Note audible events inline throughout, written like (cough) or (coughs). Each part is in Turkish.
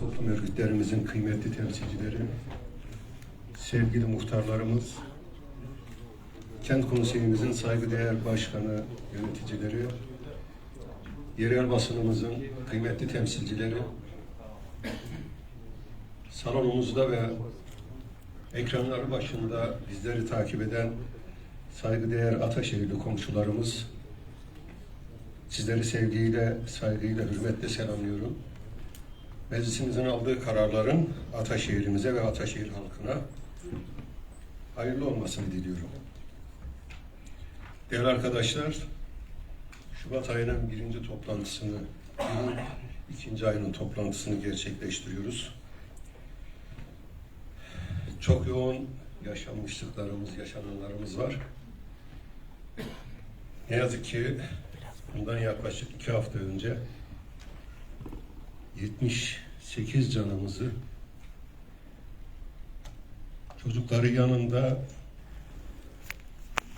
toplum örgütlerimizin kıymetli temsilcileri, sevgili muhtarlarımız, kent konseyimizin saygıdeğer başkanı, yöneticileri, yerel basınımızın kıymetli temsilcileri, salonumuzda ve ekranları başında bizleri takip eden saygıdeğer Ataşehirli komşularımız, sizleri sevgiyle, saygıyla, hürmetle selamlıyorum. Meclisimizin aldığı kararların Ataşehir'imize ve Ataşehir halkına hayırlı olmasını diliyorum. Değerli arkadaşlar, Şubat ayının birinci toplantısını, ikinci ayının toplantısını gerçekleştiriyoruz. Çok yoğun yaşanmışlıklarımız, yaşananlarımız var. Ne yazık ki bundan yaklaşık iki hafta önce 78 canımızı çocukları yanında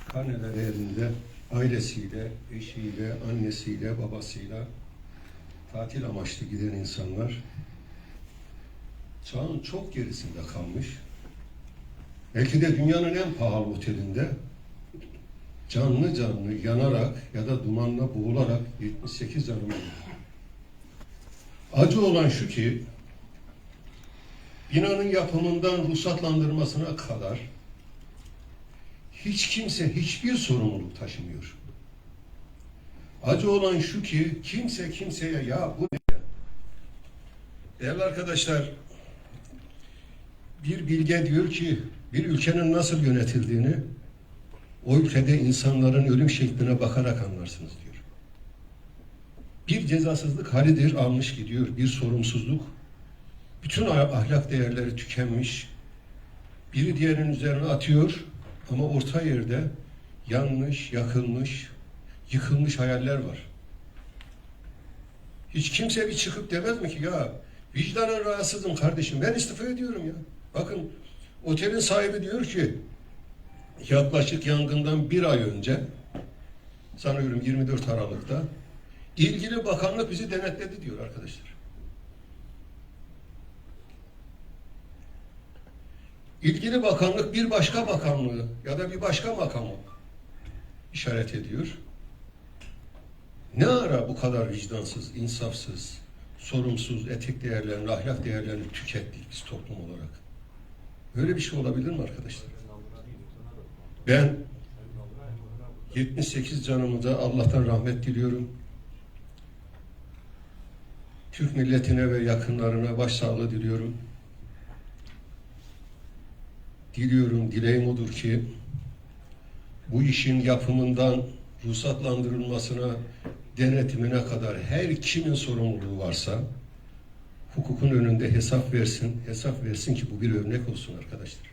karneleri elinde ailesiyle, eşiyle, annesiyle, babasıyla tatil amaçlı giden insanlar çağın çok gerisinde kalmış. Belki de dünyanın en pahalı otelinde canlı canlı yanarak ya da dumanla boğularak 78 canım öldü. Acı olan şu ki binanın yapımından ruhsatlandırmasına kadar hiç kimse hiçbir sorumluluk taşımıyor. Acı olan şu ki kimse kimseye ya bu ne? Değerli arkadaşlar bir bilge diyor ki bir ülkenin nasıl yönetildiğini o ülkede insanların ölüm şekline bakarak anlarsınız diyor. Bir cezasızlık halidir almış gidiyor. Bir sorumsuzluk. Bütün ah- ahlak değerleri tükenmiş. Biri diğerinin üzerine atıyor ama orta yerde yanmış, yakılmış, yıkılmış hayaller var. Hiç kimse bir çıkıp demez mi ki ya vicdanen rahatsızım kardeşim ben istifa ediyorum ya. Bakın otelin sahibi diyor ki yaklaşık yangından bir ay önce sanıyorum 24 Aralık'ta ilgili bakanlık bizi denetledi diyor arkadaşlar. İlgili bakanlık bir başka bakanlığı ya da bir başka makamı işaret ediyor. Ne ara bu kadar vicdansız, insafsız, sorumsuz, etik değerlerini, ahlak değerlerini tükettik biz toplum olarak? Böyle bir şey olabilir mi arkadaşlar? Ben 78 canımı da Allah'tan rahmet diliyorum. Türk milletine ve yakınlarına başsağlığı diliyorum. Diliyorum, dileğim odur ki bu işin yapımından ruhsatlandırılmasına, denetimine kadar her kimin sorumluluğu varsa hukukun önünde hesap versin, hesap versin ki bu bir örnek olsun arkadaşlar.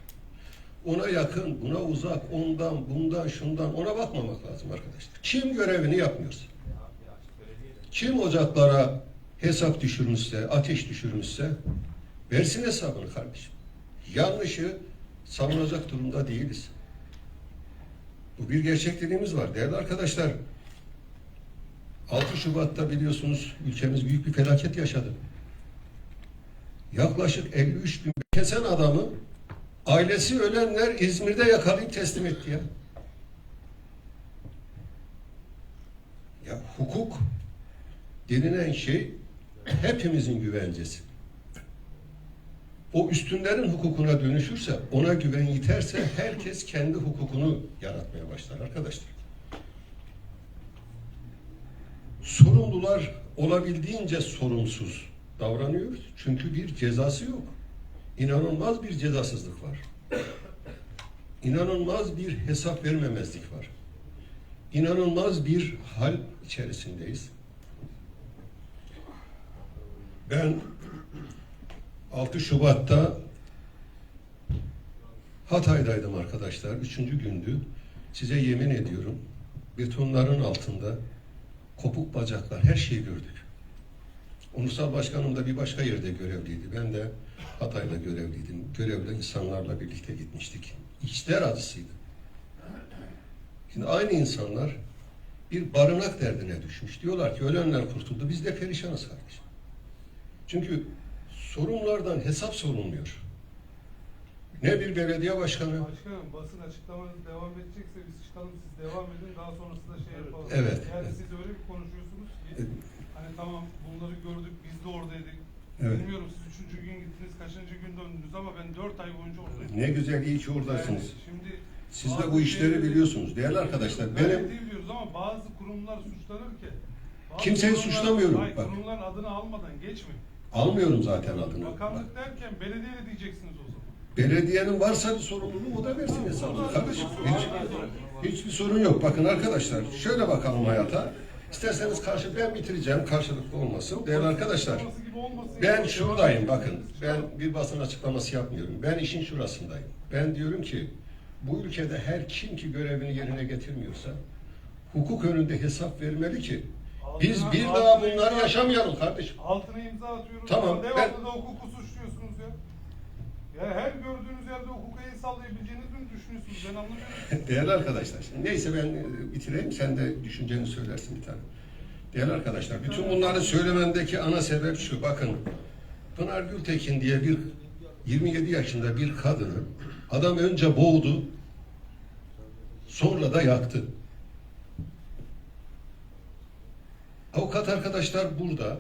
Ona yakın, buna uzak, ondan, bundan, şundan ona bakmamak lazım arkadaşlar. Kim görevini yapmıyorsa, kim ocaklara hesap düşürmüşse, ateş düşürmüşse versin hesabını kardeşim. Yanlışı savunacak durumda değiliz. Bu bir gerçekliğimiz var. Değerli arkadaşlar, 6 Şubat'ta biliyorsunuz ülkemiz büyük bir felaket yaşadı. Yaklaşık 53 bin kesen adamı ailesi ölenler İzmir'de yakalayıp teslim etti ya. Ya hukuk denilen şey hepimizin güvencesi. O üstünlerin hukukuna dönüşürse, ona güven yiterse herkes kendi hukukunu yaratmaya başlar arkadaşlar. Sorumlular olabildiğince sorumsuz davranıyor. Çünkü bir cezası yok. İnanılmaz bir cezasızlık var. İnanılmaz bir hesap vermemezlik var. İnanılmaz bir hal içerisindeyiz. Ben 6 Şubat'ta Hatay'daydım arkadaşlar. Üçüncü gündü. Size yemin ediyorum betonların altında kopuk bacaklar her şeyi gördük. Ulusal Başkanım da bir başka yerde görevliydi. Ben de Hatay'da görevliydim. Görevli insanlarla birlikte gitmiştik. İçler acısıydı. Şimdi aynı insanlar bir barınak derdine düşmüş. Diyorlar ki ölenler kurtuldu. Biz de perişanız kardeşim. Çünkü sorunlardan hesap sorulmuyor. Ne bir belediye başkanı, Başkanım basın açıklamanız devam edecekse biz çıkalım siz devam edin daha sonrasında şey yapalım. Evet, Yani evet. siz öyle bir konuşuyorsunuz ki Evet. hani tamam bunları gördük biz de oradaydık. Evet. Bilmiyorum siz üçüncü gün gittiniz kaçıncı gün döndünüz ama ben dört ay boyunca oradaydım. ne güzel iyi ki oradasınız. Yani şimdi Siz de bu işleri şeyleri- biliyorsunuz değerli arkadaşlar. Benim biliyoruz ama bazı kurumlar suçlanırken bazı Kimseyi kurumlar- suçlamıyorum, Hayır, bak. kurumların adını almadan geçmeyin. Almıyorum zaten adını. Bakanlık derken belediye de diyeceksiniz o zaman. Belediyenin varsa bir sorumluluğu o da versin hesabını kardeşim. Hiç, hiçbir sorun yok. Bakın arkadaşlar şöyle bakalım hayata. İsterseniz karşı ben bitireceğim karşılıklı olmasın. Değerli arkadaşlar ben şuradayım bakın. Ben bir basın açıklaması yapmıyorum. Ben işin şurasındayım. Ben diyorum ki bu ülkede her kim ki görevini yerine getirmiyorsa hukuk önünde hesap vermeli ki biz bir daha imza- yaşamayalım kardeşim. Altına imza atıyoruz Tamam, ama devamlı ben- da hukuku suçluyorsunuz ya. Ya her gördüğünüz yerde hukuka el sallayabileceğinizi mi düşünüyorsunuz? Ben anlamıyorum. (laughs) Değerli arkadaşlar, neyse ben e, bitireyim, sen de düşünceni söylersin bir tane. Değerli arkadaşlar, bütün bunları söylememdeki ana sebep şu, bakın. Pınar Gültekin diye bir 27 yaşında bir kadını adam önce boğdu, sonra da yaktı. Avukat arkadaşlar burada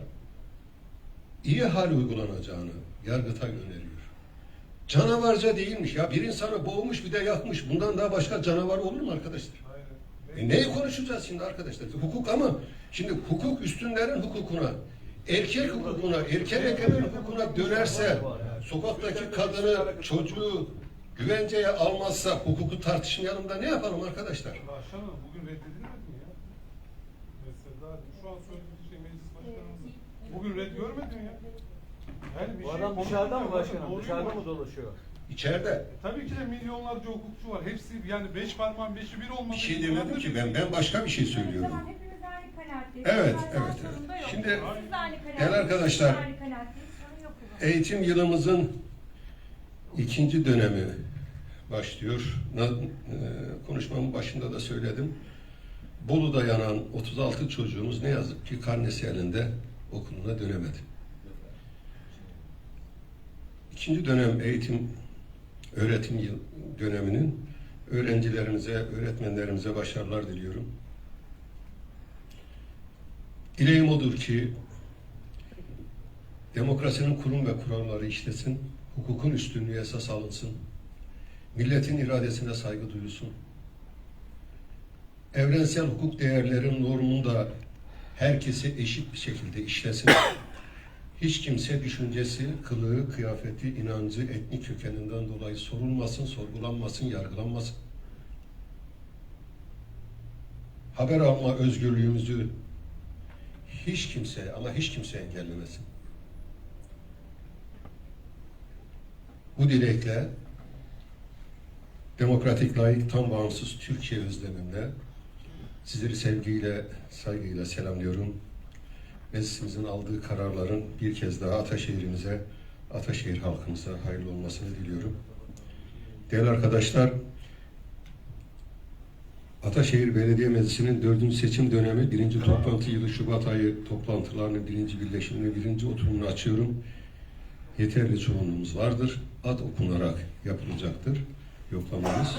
iyi hal uygulanacağını yargıta öneriyor. Canavarca değilmiş ya. Bir insanı boğmuş bir de yakmış. Bundan daha başka canavar olur mu arkadaşlar? E neyi konuşacağız şimdi arkadaşlar? Hukuk ama şimdi hukuk üstünlerin hukukuna, erkek hukukuna, erkek egemen hukukuna dönerse, sokaktaki kadını, çocuğu güvenceye almazsa hukuku tartışmayalım da ne yapalım arkadaşlar? Bugün reddedilmedi mi Mesela şu an söylediğiniz şey meclis başkanımızın. Bugün red görmedi mi ya? Yani bir Bu şey adam dışarıda mı konuşulmuyor. başkanım? Doğruyu Dışarıda mu? mı dolaşıyor? İçeride. Tabii ki de milyonlarca hukukçu var. Hepsi yani beş parmağın beşi bir olmadı. Bir şey demedim ki ben. Ben başka bir şey söylüyorum. Tamam hepimiz aynı kanaatteyiz. Evet, Zaten evet, evet. sorun da yok. Şimdi, Siz de aynı kanaattesiniz, değerli arkadaşlar, biz de aynı kanaatteyiz, sorun yok o zaman. Eğitim yılımızın ikinci dönemi başlıyor. Na- e, Konuşmamın başında da söyledim. Bolu'da yanan 36 çocuğumuz ne yazık ki karnesi elinde okuluna dönemedi. İkinci dönem eğitim öğretim yıl döneminin öğrencilerimize, öğretmenlerimize başarılar diliyorum. Dileğim odur ki Demokrasinin kurum ve kuralları işlesin, hukukun üstünlüğü esas alınsın, milletin iradesine saygı duyulsun. Evrensel hukuk değerlerin normunda herkese eşit bir şekilde işlesin. (coughs) Hiç kimse düşüncesi, kılığı, kıyafeti, inancı, etnik kökeninden dolayı sorulmasın, sorgulanmasın, yargılanmasın. Haber alma özgürlüğümüzü hiç kimse ama hiç kimse engellemesin. Bu dilekle demokratik, layık, tam bağımsız Türkiye özlemimle sizleri sevgiyle, saygıyla selamlıyorum. Meclisimizin aldığı kararların bir kez daha Ataşehir'imize, Ataşehir halkımıza hayırlı olmasını diliyorum. Değerli arkadaşlar, Ataşehir Belediye Meclisi'nin dördüncü seçim dönemi birinci toplantı yılı Şubat ayı toplantılarının birinci birleşimini, birinci oturumunu açıyorum. Yeterli çoğunluğumuz vardır. Ad okunarak yapılacaktır yoklamamız.